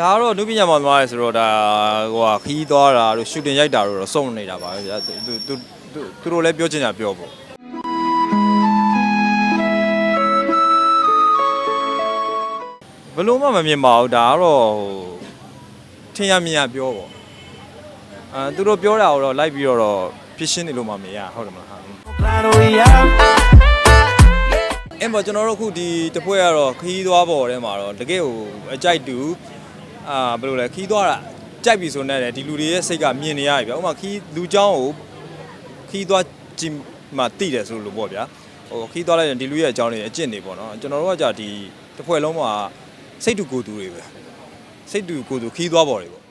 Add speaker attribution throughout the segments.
Speaker 1: ဒါကတော့နုပညာမောင်သမားရယ်ဆိုတော့ဒါဟိုဟာခီးသွားတာတို့ရှူတင်ရိုက်တာတို့တော့စုံနေတာပါပဲဗျာသူသူသူသူသူတို့လည်းပြောချင်တာပြောပေါ့ဘယ်လို့မှမမြင်ပါဘူးဒါကတော့ဟိုထင်ရမြင်ရပြောပေါ့အဲသူတို့ပြောတာကိုတော့လိုက်ပြီးတော့တော့ဖြစ်ရှင်းနေလို့မှမရဟုတ်တယ်မလားဟာ
Speaker 2: Claro ya.
Speaker 1: အဲ့မှာကျွန်တော်တို့အခုဒီတပွဲကတော့ခီးသွားပေါ်ထဲမှာတော့တကယ်ကိုအကြိုက်တူ အာဘယ်လိုလဲခီးသွားတာကြိုက်ပြီဆိုနေတယ်ဒီလူတွေရဲ့စိတ်ကမြင်နေရပြီဗျာဥပမာခီးလူเจ้าကိုခီးသွားကြည့်မှတိတယ်ဆိုလို့ပေါ့ဗျာဟိုခီးသွားလိုက်ရင်ဒီလူရဲ့အကြောင်းတွေအကျင့်တွေပေါ့နော်ကျွန်တော်တို့ကじゃဒီတပွဲလုံးမှာစိတ်တူကိုယ်တူတွေပဲစိတ်တူကိုယ်တူခီးသွားပေါ်တွေပေါ့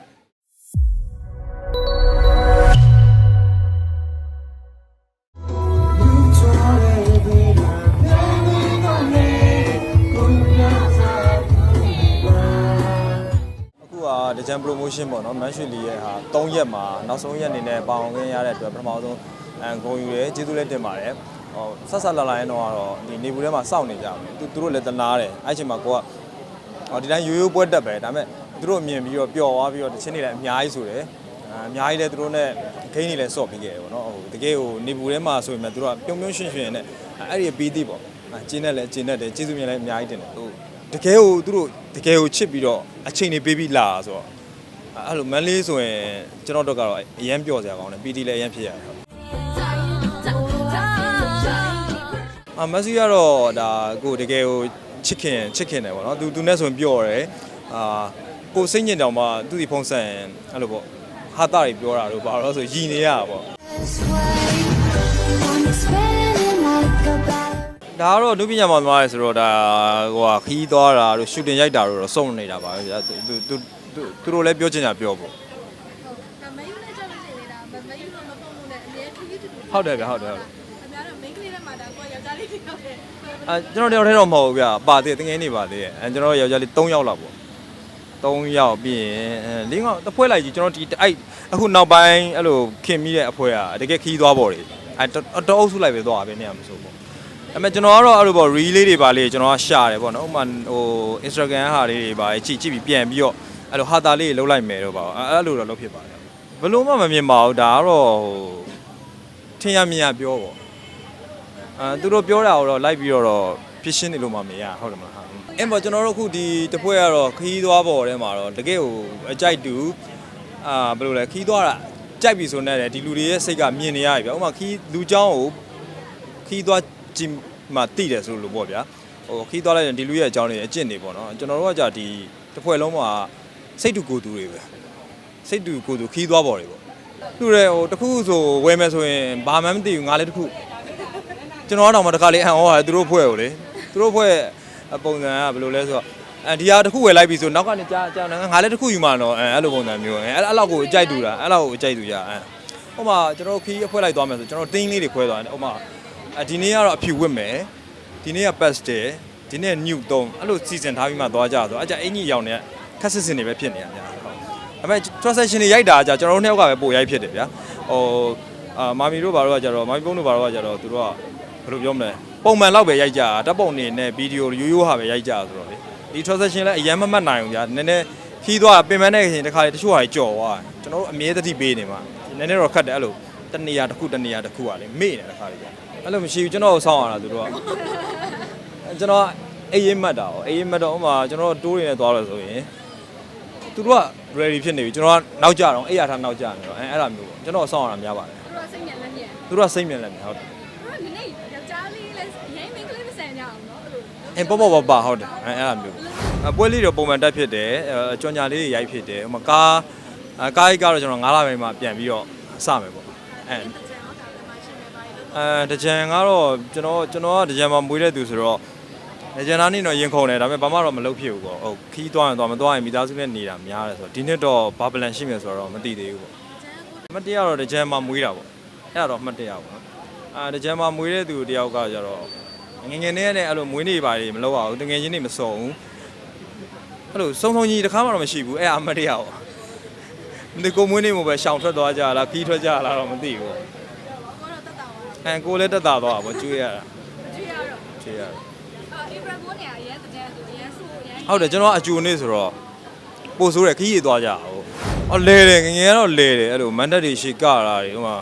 Speaker 1: အခုကတကြံ promotion ပေါ့နော်မန်ရွှေလီရဲ့ဟာ3ရက်မှာနောက်ဆုံးရက်အနေနဲ့ပေါအောင်ခင်းရတဲ့အတွက်ပထမဆုံးအန်ဂုံယူရဲကျေးဇူးလည်းတင်ပါတယ်ဟောဆက်ဆက်လာလာရင်တော့ကတော့ဒီနေဘူးထဲမှာစောင့်နေကြမယ်သူသူတို့လည်းတနာတယ်အဲ့ချိန်မှာကိုကဟောဒီတိုင်းရိုးရိုးပွဲတက်ပဲဒါပေမဲ့သူတို့မြင်ပြီးတော့ပျော်သွားပြီးတော့တချင်းတွေလည်းအများကြီးဆိုတယ်အအများကြီးလည်းသူတို့နဲ့ဂိမ်းတွေလည်းစော့ပြီးခဲ့တယ်ပေါ့နော်ဟိုတကယ်ဟိုနေဘူးထဲမှာဆိုရင်လည်းသူတို့ကပြုံးပြုံးရွှင်ရွှင်နဲ့အဲ့ဒီအပီးတိပေါ့အကျင်းနဲ့လည်းကျင်းနဲ့တယ်ကျေးဇူးမြင်လည်းအများကြီးတင်တယ်ဟို တကယ်ဟိုသူတို့တကယ်ဟိုချစ်ပြီးတော့အချိန်တွေပေးပြီးလာဆိုတော့အဲ့လိုမန်လေးဆိုရင်ကျွန်တော်တို့ကတော့အရန်ပျော့စရာကောင်းတယ် PT လည်းအရန်ဖြစ်ရတယ်ဟုတ်အမက်ဆီကတော့ဒါကိုတကယ်ကိုချစ်ခင်ချစ်ခင်တယ်ပေါ့နော်သူသူနဲ့ဆိုရင်ပျော့တယ်အာကိုစိတ်ညစ်တောင်မှသူ့ဒီဖုန်းဆက်ရင်အဲ့လိုပေါ့ဟာတာတွေပြောတာတို့ဘာလို့လဲဆိုရည်နေရတာပေါ့ ဒါကတော့နုပညာမောင်သမားရယ်ဆိုတော့ဒါဟိုဟာခီးသွားတာတို့ရှူတင်ရိုက်တာတို့တော့စုံနေတာပါပဲဗျာသူသူသူသူသူတို့လည်းပြောချင်တာပြောပေါ့
Speaker 3: မမယူနဲ့ကြောက်လို့ရှိနေတာမမယူတော့မပုံလို့နဲ့အမြဲခရီးတူတူ
Speaker 1: ဟုတ်တယ်ဗျာဟုတ်တယ်ဟုတ်တယ်
Speaker 3: အများတော့ main ကလေးထဲမှာဒါကိုယောက်ျားလေးတွေရောက်တယ်
Speaker 1: အဲကျွန်တော်တယောက်တည်းတော့မဟုတ်ဘူးဗျပါသေးတယ်တငယ်နေပါသေးတယ်အဲကျွန်တော်ယောက်ျားလေး3ယောက်လောက်ပေါ့3ယောက်ပြီးရင်အဲလေးကောင်တစ်ဖွဲလိုက်ကြီးကျွန်တော်ဒီအဲ့အခုနောက်ပိုင်းအဲ့လိုခင်မိတဲ့အဖွဲကတကယ်ခီးသွားပေါ်တယ်အဲတော်တော်အုပ်စုလိုက်ပဲသွားပဲနေရမစိုးပေါ့ အဲ့မဲ့ကျွန်တော်ကတော့အဲ့လိုပေါ့ reel လေးတွေပါလေးကျွန်တော်ကရှာတယ်ပေါ့နော်ဥပမာဟို Instagram ဟာလေးတွေပါကြည့်ကြည့်ပြီးပြန်ပြီးတော့အဲ့လိုဟာတာလေးတွေလှုပ်လိုက်မယ်တော့ပါအဲ့အဲ့လိုတော့လုပ်ဖြစ်ပါတယ်ဘယ်လို့မှမမြင်ပါဘူးဒါကတော့ဟိုထင်ရမြင်ရပြောပေါ့ အဲသူတို့ပြောတာကိုတော့လိုက်ပြီးတော့တော့ဖြစ်ရှင်းနေလို့မှမရဟုတ်တယ်မလားဟာအဲ့ပေါ်ကျွန်တော်တို့အခုဒီတပွဲကတော့ခီးသွားပေါ်ထဲမှာတော့တကယ်ကိုအကြိုက်တူအာဘယ်လိုလဲခီးသွားတာကြိုက်ပြီဆိုနေတယ်ဒီလူတွေရဲ့စိတ်ကမြင်နေရပြီဗျာဥပမာခီးလူเจ้าကိုခီးသွား ကြည့်မှတိတယ်ဆိုလို့ပေါ့ဗျာဟိုခီးသွားလိုက်ရင်ဒီလူရဲ့အကြောင်းတွေအကျင့်တွေပေါ့နော်ကျွန်တော်တို့ကじゃဒီတပွဲလုံးမှာစိတ်တူကိုယ်တူတွေပဲစိတ်တူကိုယ်တူခီးသွားပေါ်တွေပေါ့သူတွေဟိုတခုခုဆိုဝယ်မယ်ဆိုရင်ဘာမှမသိဘူးငါလည်းတခုကျွန်တော်ကတော့မှတခါလေးအန်ဟောတာသူတို့ဖွဲ့ကိုလေသူတို့ဖွဲ့ပုံစံကဘယ်လိုလဲဆိုတော့အဲဒီဟာတစ်ခုဝယ်လိုက်ပြီဆိုနောက်ကနေကြာကြာငါလည်းတစ်ခုယူမှတော့အဲအဲ့လိုပုံစံမျိုးအဲအဲ့အဲ့လောက်ကိုအကြိုက်တူတာအဲ့လောက်ကိုအကြိုက်တူကြအဲဟိုမှာကျွန်တော်ခီးအဖွဲလိုက်သွားမယ်ဆိုကျွန်တော်တင်းလေးတွေခွဲသွားတယ်ဟိုမှာ ဒီနေ့ကတော့အဖြူဝတ်မယ်ဒီနေ့က pastel ဒီနေ့ new 3အဲ့လိုစီစဉ်ထားပြီးမှသွားကြဆိုအဲ့ကြအင်ကြီးရောင်နေခက်စစ်စစ်နေပဲဖြစ်နေရများဟုတ်ဒါပေမဲ့ transaction တွေရိုက်တာကြကျွန်တော်တို့နှစ်ယောက်ကပဲပို့ရိုက်ဖြစ်တယ်ဗျာဟိုအာမာမီတို့ဘာလို့ကကြတော့မာမီပုံးတို့ဘာလို့ကကြတော့သူတို့ကဘယ်လိုပြောမလဲပုံမှန်လောက်ပဲရိုက်ကြတာဓာတ်ပုံနေနဲ့ဗီဒီယိုရိုးရိုးဟာပဲရိုက်ကြတာဆိုတော့လေဒီ transaction လည်းအရင်မမှတ်နိုင်ဘူးဗျာနည်းနည်းခီးသွားတာပင်ပန်းတဲ့အချိန်တစ်ခါလေတချို့ဟာကြီးကြော်သွားတယ်ကျွန်တော်တို့အမြဲတတိပေးနေမှာနည်းနည်းတော့ခတ်တယ်အဲ့လို တနေရာတစ်ခုတနေရာတစ်ခုကလေမေ့နေတစ်ခါလေဗျာအဲ့လိုမရှိဘူးကျွန်တော်ကိုစောင့်ရတာသူတို့ကအဲ့ကျွန်တော်ကအေးရင်မှတ်တာ哦အေးရင်မှတ်တော့ဥမာကျွန်တော်တိုးရင်းနဲ့သွားလို့ဆိုရင်သူတို့က ready ဖြစ်နေပြီကျွန်တော်ကနောက်ကြတော့အေးရထားနောက်ကြနေတော့အဲအဲ့ဒါမျိုးပေါ့ကျွန်တော်စောင့်ရတာများပါတယ်
Speaker 3: သူတို့စိတ်ညစ်လက်ညစ်
Speaker 1: သူတို့ကစိတ်မြင်လက်မြင်ဟုတ်တယ်
Speaker 3: သူတို့ဒီနေ့ယောက်ျားလေးလည်းရင်း main ကလေးမဆန်ကြအောင်နော်အဲ့လို
Speaker 1: အင်းပေါ့ပေါ့ပါပါဟုတ်တယ်အဲအဲ့လိုမျိုးအပွဲလေးတော့ပုံမှန်တက်ဖြစ်တယ်အကြောင်ညာလေးတွေရိုက်ဖြစ်တယ်ဟိုမှာကားအကားကြီးကတော့ကျွန်တော်9လပိုင်းမှာပြန်ပြီးတော့စမယ်ပေါ့ အဲ
Speaker 3: ကြံအောင်တာလည်းမရှိနေပါဘူး
Speaker 1: အဲတကြံကတော့ကျွန်တော်ကျွန်တော်ကတကြံမှာမွေးတဲ့သူဆိုတော့တကြံသားနေတော့ရင်ခုန်တယ်ဒါပေမဲ့ဘာမှတော့မလုပ်ဖြစ်ဘူးပေါ့ဟုတ်ခီးသွားရင်သွားမသွားရင်မိသားစုနဲ့နေတာများတယ်ဆိုတော့ဒီနှစ်တော့ဘာပလန်ရှိမယ်ဆိုတော့မသိသေးဘူးပေါ့အမတ်တရားတော့တကြံမှာမွေးတာပေါ့အဲ့ဒါတော့အမတ်တရားပေါ့နော်အာတကြံမှာမွေးတဲ့သူတယောက်ကကျတော့ငယ်ငယ်နဲ့နဲ့အဲ့လိုမွေးနေပါလေမလုပ်ရဘူးတငယ်ချင်းတွေမစုံဘူးအဲ့လိုစုံစုံကြီးတစ်ခါမှတော့မရှိဘူးအဲ့အမတ်တရားပေါ့ မသိကိုမွေးနေမှာပဲရှောင်ထွက်သွားကြလားခီးထွက်ကြလားတော့မသိဘူးပေါ့
Speaker 3: ကိုတော့တက်တာပါ
Speaker 1: အဲကိုလည်းတက်တာသွားတာပေါ့ကျွေးရတာ
Speaker 3: ကြည့်ရတော့
Speaker 1: ကျွေးရတာ
Speaker 3: အော် April ကိုနေရရဲတဲ့တဲ့သူအရင်ဆိုအရင်
Speaker 1: ဟုတ်တယ်ကျွန်တော်ကအကျိုးနေဆိုတော့ဟပို့ဆိုးတယ်ခကြီးရသွားကြဟိုအော်လဲတယ်ငယ်ငယ်ကတော့လဲတယ်အဲ့လိုမန်တက်တွေရှေကတာတွေဟိုမှာ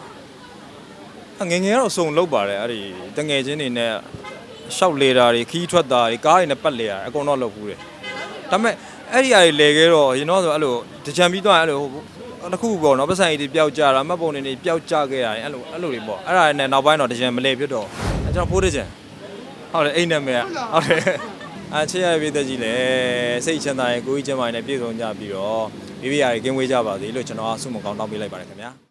Speaker 1: ငယ်ငယ်ကတော့စုံလောက်ပါတယ်အဲ့ဒီတငယ်ချင်းတွေနဲ့ရှောက်လေတာတွေခကြီးထွက်တာတွေကားတွေနဲ့ပတ်လေတာအကုန်တော့လောက်ဘူးတယ်ဒါပေမဲ့အဲ့ဒီအရာတွေလဲခဲ့တော့ရင်တော့ဆိုအဲ့လိုတကြံပြီးတော့အဲ့လို တစ်ခုပေါ့နော်ပတ်စံကြီးတွေပျောက်ကြတာမှတ်ပုံတွေတွေပျောက်ကြခဲ့တာအဲ့လိုအဲ့လိုတွေပေါ့အဲ့ဒါနဲ့နောက်ပိုင်းတော့တကြံမလဲဖြစ်တော့အဲ့ကျွန်တော်ဖိုးတကြံဟုတ်တယ်အိမ်နာမည်ကဟုတ်တယ်အချစ်ရပြည်သက်ကြီးလည်းစိတ်ချမ်းသာရင်ကိုကြီးကျမ်းမာရင်လည်းပြည့်စုံကြပြီးတော့မိမိရာကြီးကင်းဝေးကြပါစေလို့ကျွန်တော်အဆုမကောင်းတောင်းပေးလိုက်ပါတယ်ခင်ဗျာ